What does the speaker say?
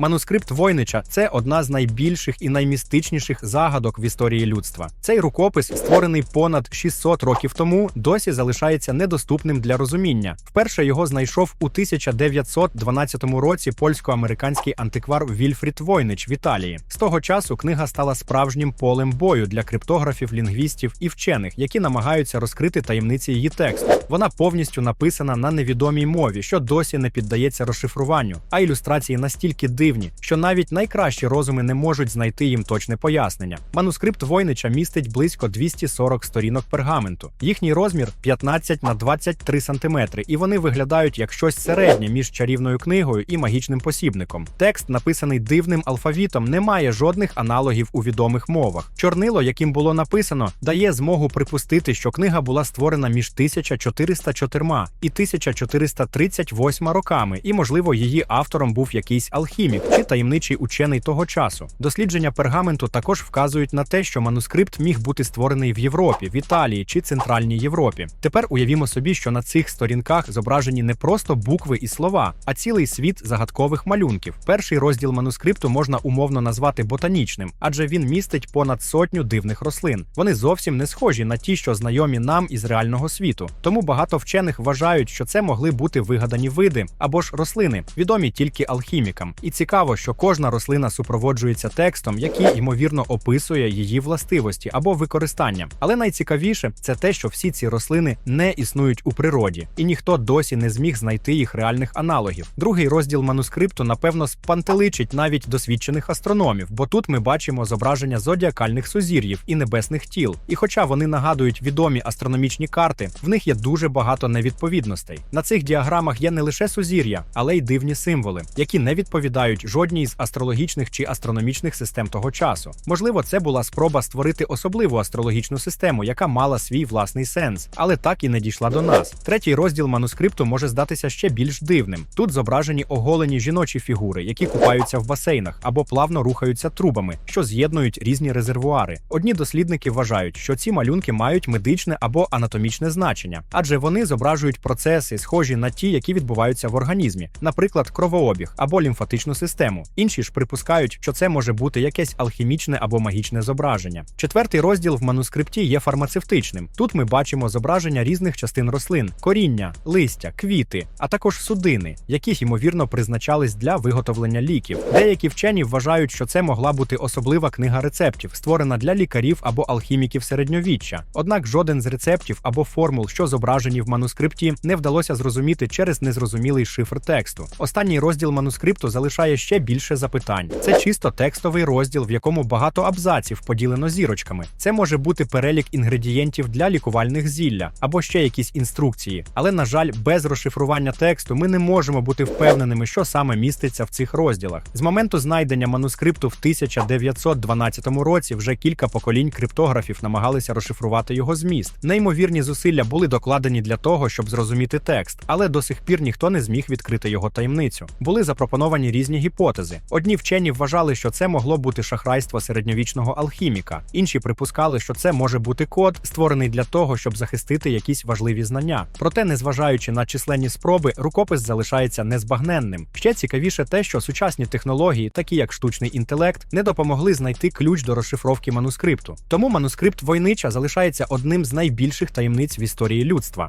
Манускрипт Войнича це одна з найбільших і наймістичніших загадок в історії людства. Цей рукопис, створений понад 600 років тому, досі залишається недоступним для розуміння. Вперше його знайшов у 1912 році польсько-американський антиквар Вільфрід Войнич в Італії. З того часу книга стала справжнім полем бою для криптографів, лінгвістів і вчених, які намагаються розкрити таємниці її тексту. Вона повністю написана на невідомій мові, що досі не піддається розшифруванню, а ілюстрації настільки дивні, що навіть найкращі розуми не можуть знайти їм точне пояснення. Манускрипт Войнича містить близько 240 сторінок пергаменту. Їхній розмір 15 на 23 см, і вони виглядають як щось середнє між чарівною книгою і магічним посібником. Текст, написаний дивним алфавітом, не має жодних аналогів у відомих мовах. Чорнило, яким було написано, дає змогу припустити, що книга була створена між 1404 і 1438 роками, і, можливо, її автором був якийсь алхімік чи таємничий учений того часу. Дослідження пергаменту також вказують на те, що манускрипт міг бути створений в Європі, в Італії чи Центральній Європі. Тепер уявімо собі, що на цих сторінках зображені не просто букви і слова, а цілий світ загадкових малюнків. Перший розділ манускрипту можна умовно назвати ботанічним, адже він містить понад сотню дивних рослин. Вони зовсім не схожі на ті, що знайомі нам із реального світу. Тому багато вчених вважають, що це могли бути вигадані види або ж рослини, відомі тільки алхімікам. І цікаво, що кожна рослина супроводжується текстом, який ймовірно описує її властивості або використання. Але найцікавіше це те, що всі ці рослини не існують у природі, і ніхто досі не зміг знайти їх реальних аналогів. Другий розділ манускрипту, напевно, спантеличить навіть досвідчених астрономів, бо тут ми бачимо зображення зодіакальних сузір'їв і небесних тіл. І хоча вони нагадують відомі астрономічні карти, в них є дуже багато невідповідностей. На цих діаграмах є не лише сузір'я, але й дивні символи, які не відповідають жодній з астрологічних чи астрономічних систем того часу. Можливо, це була спроба створити особливу астрологічну систему, яка мала свій власний сенс, але так і не дійшла до нас. Третій розділ манускрипту може здатися ще більш дивним. Тут зображені оголені жіночі фігури, які купаються в басейнах або плавно рухаються трубами, що з'єднують різні резервуари. Одні дослідники вважають, що ці малюнки мають медичне або анатомічне значення, адже вони зображують процеси, схожі на ті, які відбуваються в організмі, наприклад, кровообіг або лімфатичну систему. Інші ж припускають, що це може бути якесь алхімічне або магічне зображення. Четвертий розділ в манускрипті є фармацевтичним. Тут ми бачимо зображення різних частин рослин: коріння, листя, квіти, а також судини, які ймовірно призначались для виготовлення ліків. Деякі вчені вважають, що це могла бути особлива книга рецептів, створена для лікарів або алхіміків середньовіччя. Однак жоден з рецептів або формул, що зображені в манускрипті, не вдалося зрозуміти через незрозумілий шифр тексту. Останній розділ манускрипту залишає ще більше запитань. Це чисто текстовий розділ, в якому багато абзаців поділено зірочками. Це може бути перелік інгредієнтів для лікувальних зілля або ще якісь інструкції. Але, на жаль, без розшифрування тексту ми не можемо бути впевненими, що саме міститься в цих розділах. З моменту знайдення манускрипту в 1912 році вже кілька поколінь криптографів намагалися розшифрувати його зміст. Неймовірні зусилля були докладені для того, щоб зрозуміти текст, але до сих пір ніхто не зміг відкрити його таємницю. Були запропоновані різні гіпотези. Одні вчені вважали, що це могло бути шахрайство середньовічного алхіміка. Інші припускали, що це може бути код, створений для того, щоб захистити якісь важливі знання. Проте, незважаючи на численні спроби, рукопис залишається незбагненним. Ще цікавіше те, що сучасні технології, такі як штучний інтелект, не допомогли знайти ключ до розшифровки манускрипту. Тому манускрипт Войнича залишається одним з найбільших таємниць в історії людства.